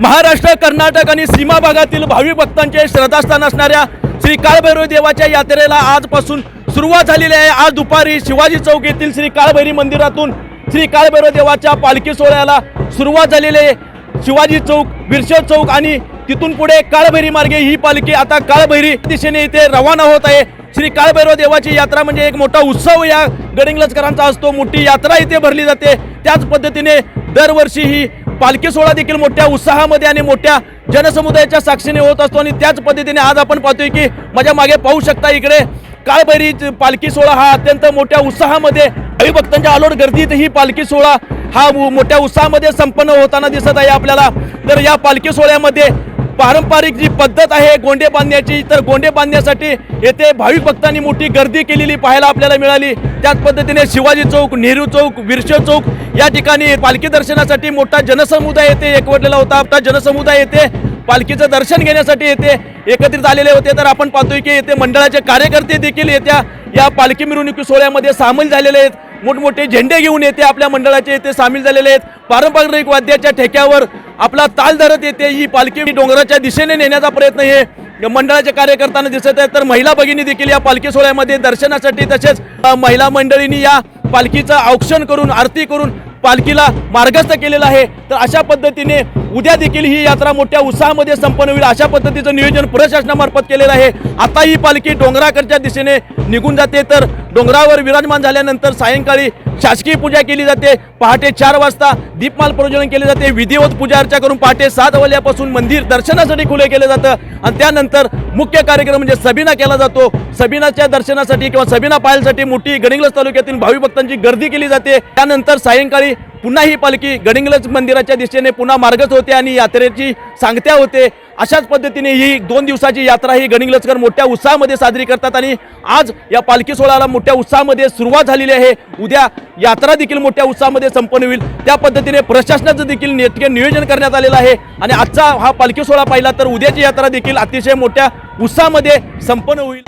महाराष्ट्र कर्नाटक आणि सीमा भागातील भावी भक्तांचे श्रद्धास्थान असणाऱ्या श्री काळभैरव देवाच्या यात्रेला आजपासून सुरुवात झालेली आहे. आज दुपारी शिवाजी चौक येथील श्री काळभैरी मंदिरातून श्री काळभैरव देवाच्या पालखी सोहळ्याला सुरुवात झालेली आहे. शिवाजी चौक बिरशद चौक आणि तिथून पुढे काळभैरी मार्गे ही पालखी आता काळभैरी दिशेने इथे रवाना होत आहे. श्री काळभैरव देवाची यात्रा म्हणजे एक मोठा उत्सव या गडिंगलजकरांचा असतो. मोठी यात्रा इथे भरली जाते. त्याच पद्धतीने दरवर्षी ही पालखी सोहळा देखील मोठ्या उत्साहामध्ये आणि मोठ्या जनसमुदायाच्या साक्षीने होत असतो आणि त्याच पद्धतीने आज आपण पाहतोय की माझ्या मागे पाहू शकता इकडे काळभैरी पालखी सोहळा हा अत्यंत मोठ्या उत्साहामध्ये हरिभक्तांच्या अलोट गर्दीत ही पालखी सोहळा हा मोठ्या उत्साहामध्ये संपन्न होताना दिसत आहे आपल्याला. तर या पालखी सोहळ्यामध्ये पारंपरिक जी पद्धत आहे गोंडे बांधण्याची तर गोंडे बांधण्यासाठी येथे भाविक भक्तांनी मोठी गर्दी केलेली पाहायला आपल्याला मिळाली. त्याच पद्धतीने शिवाजी चौक नेहरू चौक विरशे चौक या ठिकाणी पालखी दर्शनासाठी मोठा जनसमुदाय येथे एकवटलेला होता. आता जनसमुदाय येथे पालखीचं दर्शन घेण्यासाठी येथे एकत्रित आलेले होते. तर आपण पाहतोय की येथे मंडळाचे कार्यकर्ते देखील येत्या या पालखी मिरवणुकी सोहळ्यामध्ये सामील झालेले आहेत. मोठमोठे झेंडे घेऊन येते आपल्या मंडळाचे. येथे सामील झालेले आहेत. पारंपरिक वाद्याच्या ठेक्यावर आपला ताल धरत येते. ही पालखी डोंगराच्या दिशेने नेण्याचा प्रयत्न हे या मंडळाच्या कार्यकर्त्यांना दिसत आहे तर महिला भगिनी देखील या पालखी सोहळ्यामध्ये दर्शनासाठी तसेच महिला मंडळींनी या पालखीचं औक्षण करून आरती करून पालखीला मार्गस्थ केलेलं आहे. तर अशा पद्धतीने उद्या देखील ही यात्रा मोठ्या उत्साहामध्ये संपन्न होईल. अशा पद्धतीचं नियोजन प्रशासनामार्फत केलेलं आहे. आता ही पालखी डोंगराकडच्या दिशेने निघून जाते. तर डोंगरावर विराजमान झाल्यानंतर सायंकाळी शासकीय पूजा केली जाते. पहाटे चार वाजता दीपमाल प्रज्वलन केले जाते. विधिवत पूजा अर्चा करून पहाटे सात वाजल्यापासून मंदिर दर्शनासाठी खुले केले जातं. आणि त्यानंतर मुख्य कार्यक्रम म्हणजे सबिना केला जातो. सबिनाच्या दर्शनासाठी किंवा सबिना पाहायसाठी मोठी गडिंग्लज तालुक्यातील भावी भक्तांची गर्दी केली जाते. त्यानंतर सायंकाळी पुन्हा ही पालखी गडिंगलज मंदिराच्या दिशेने पुन्हा मार्गच होते आणि यात्रेची सांगत्या होते. अशाच पद्धतीने ही दोन दिवसाची यात्रा ही गणिंगलजकर मोठ्या उत्साहामध्ये साजरी करतात आणि आज या पालखी सोहळ्याला मोठ्या उत्साहामध्ये सुरुवात झालेली आहे. उद्या यात्रा देखील मोठ्या उत्साहामध्ये संपन्न होईल. त्या पद्धतीने प्रशासनाचं देखील नेटके नियोजन करण्यात आलेलं आहे. आणि आजचा हा पालखी सोहळा पाहिला तर उद्याची यात्रा देखील अतिशय मोठ्या उत्साहामध्ये संपन्न होईल.